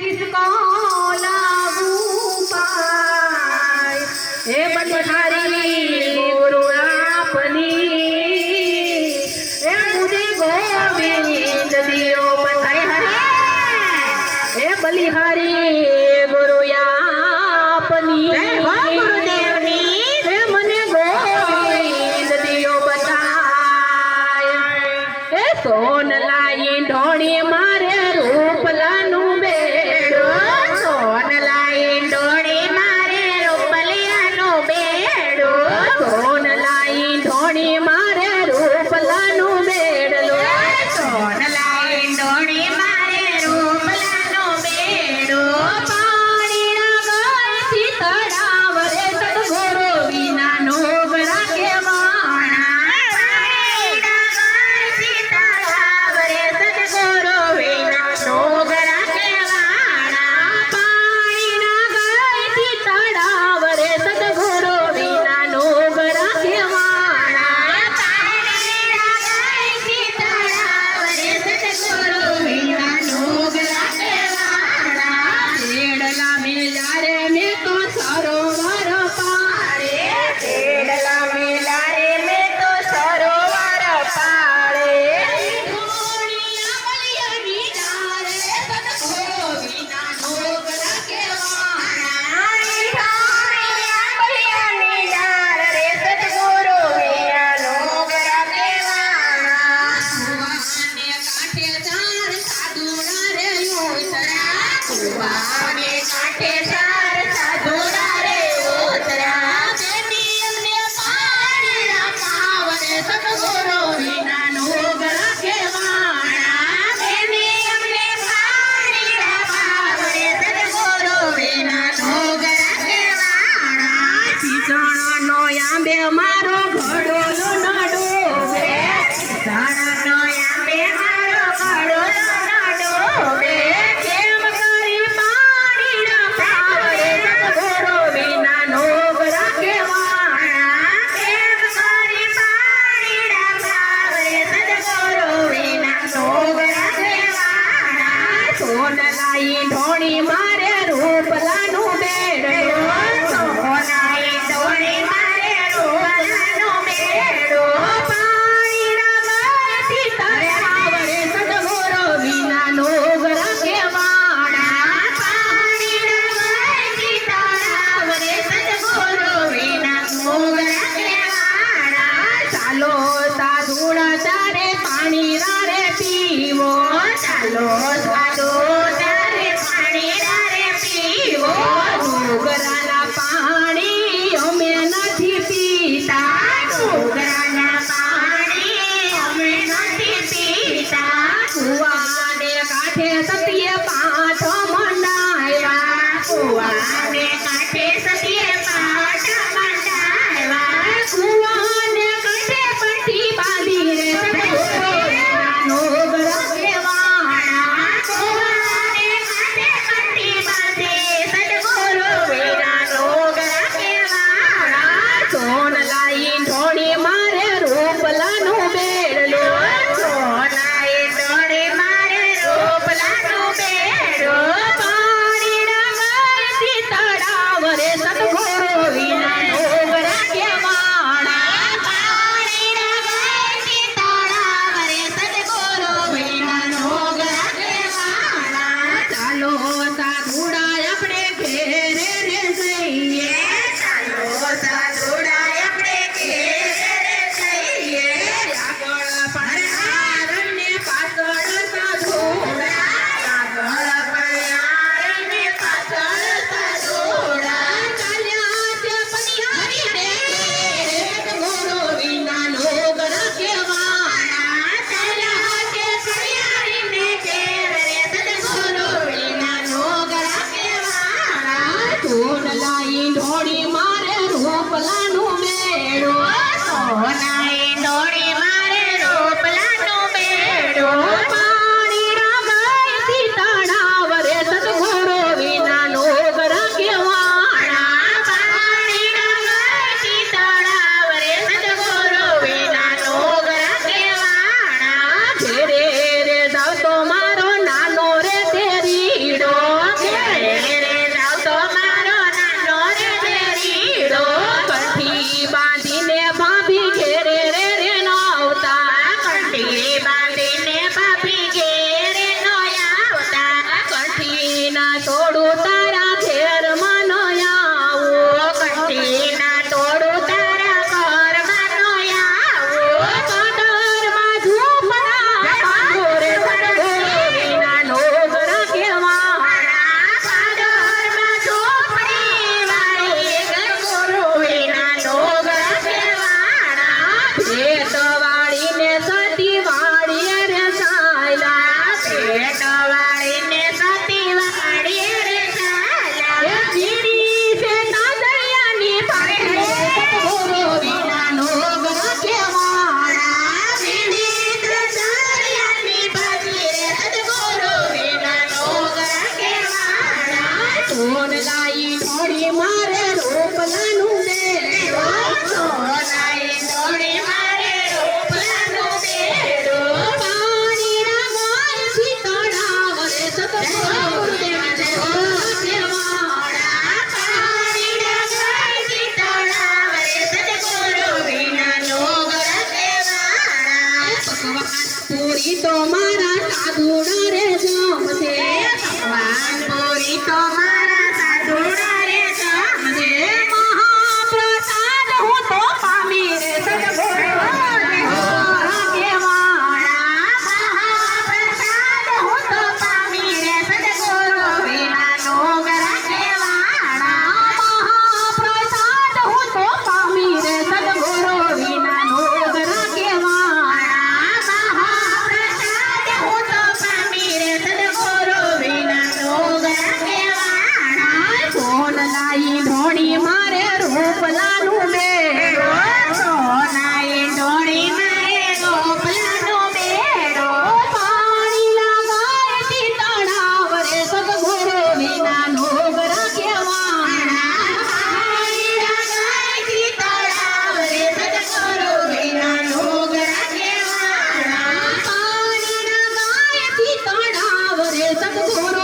किसको लावू पाय हे बनिहारी गुरु आपनी हे मुझे गोविंद दियो बधाई हरे हे बलिहारी ચાલો સાધુડા તારે પાણી રારે પીવો ચાલો સાધુ Margarine 我拉努 Money like Tá com